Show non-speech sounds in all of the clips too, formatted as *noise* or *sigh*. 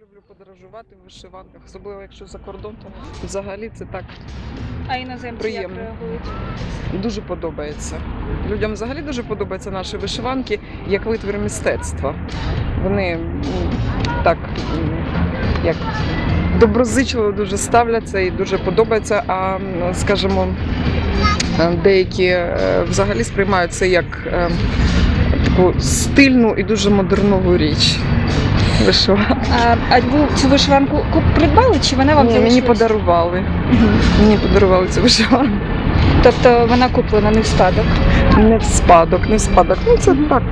люблю подорожувати в вишиванках, особливо якщо за кордон, то взагалі це так А іноземці як Приємно. реагують? дуже подобається. Людям взагалі дуже подобаються наші вишиванки як витвір мистецтва. Вони так як доброзичливо дуже ставляться і дуже подобаються. А скажімо, е, деякі е, взагалі сприймають це як е, таку стильну і дуже модернову річ. Вишиванка. А, а ви цю вишиванку куп- придбали чи вона вам Ні, мені залишилась? подарували. Мгм. Мені подарували цю вишиванку. Тобто вона куплена не в спадок. Не в спадок, не в спадок. Ну це так.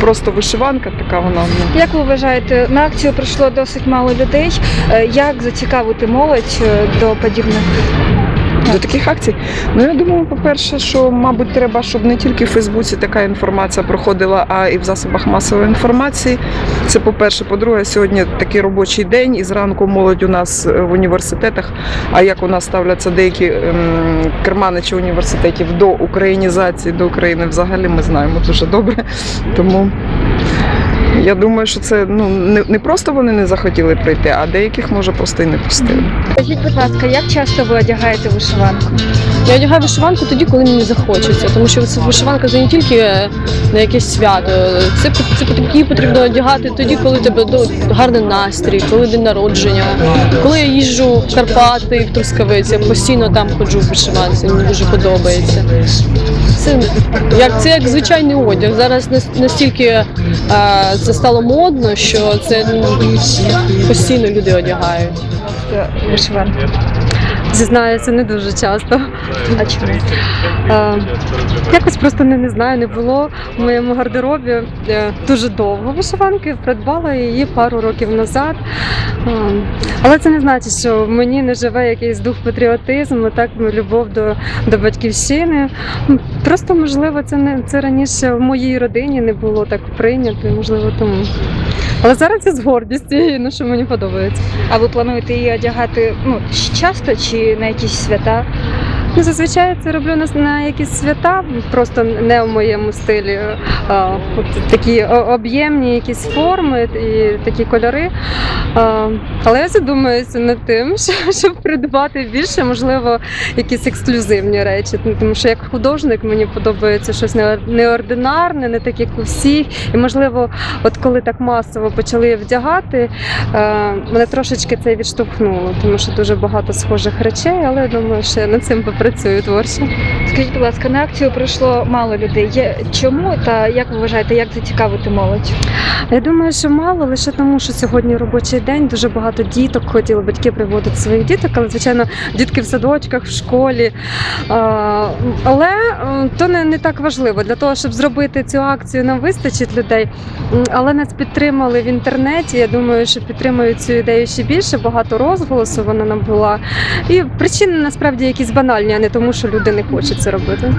Просто вишиванка така вона. ну, Як ви вважаєте, на акцію прийшло досить мало людей. Е, Як зацікавити молодь е, до подібних? До таких акцій. Ну я думаю, по-перше, що мабуть треба, щоб не тільки в Фейсбуці така інформація проходила, а і в засобах масової інформації. Це по-перше. По-друге, сьогодні такий робочий день, і зранку молодь у нас е, в університетах. А як у нас ставляться деякі ем, керманичі університетів до українізації, до України, взагалі ми знаємо дуже добре. Тому. Я думаю, що це ну не, не просто вони не захотіли прийти, а деяких може просто і не пустили. Скажіть, будь ласка, як часто ви одягаєте вишиванку? Я одягаю вишиванку тоді, коли мені захочеться, тому що це вишиванка це не тільки е, на якесь свято. Це, це її потрібно одягати тоді, коли тебе ну, гарний настрій, коли день народження. Коли я їжджу в Карпати, в Трускавець, я постійно там ходжу в вишиванці, мені дуже подобається. Це як це як звичайний одяг. Зараз нас- настільки е, це стало модно, що це ну, постійно люди одягають. Вишиванку. Зізнаюся, не дуже часто. А чому? Е, якось просто не, не знаю, не було в моєму гардеробі е, дуже довго вишиванки. Придбала її пару років назад. Е, але це не значить, що в мені не живе якийсь дух патріотизму, так любов до, до батьківщини. Просто можливо, це не це раніше в моїй родині не було так прийнято, можливо, тому. Але зараз я з гордістю, ну, що мені подобається. А ви плануєте її одягати ну, часто чи на якісь свята? Ну, зазвичай це роблю на, на якісь свята, просто не в моєму стилі. А, такі об'ємні якісь форми і такі кольори. А, але я задумуюся над тим, *laughs* що- щоб придбати більше, можливо, якісь ексклюзивні речі. Тому що як художник мені подобається щось неординарне, не так, як у всіх. І можливо, от коли так масово почали вдягати, мене трошечки це відштовхнуло, тому що дуже багато схожих речей, але я думаю, що я над цим попрацюю творчо. Скажіть, будь ласка, на акцію прийшло мало людей. Чому та як ви вважаєте, як зацікавити молодь? Я думаю, що мало лише тому, що сьогодні робочий день, дуже багато діток хотіли батьки приводити своїх діток, але звичайно, дітки в садочках, в школі. Але е, то не, не так важливо. Для того, щоб зробити цю акцію, нам вистачить людей. Але нас підтримали в інтернеті. Я думаю, що підтримують цю ідею ще більше. Багато розголосу вона набула. І причини насправді якісь банальні, а не тому, що люди не хочуть це робити.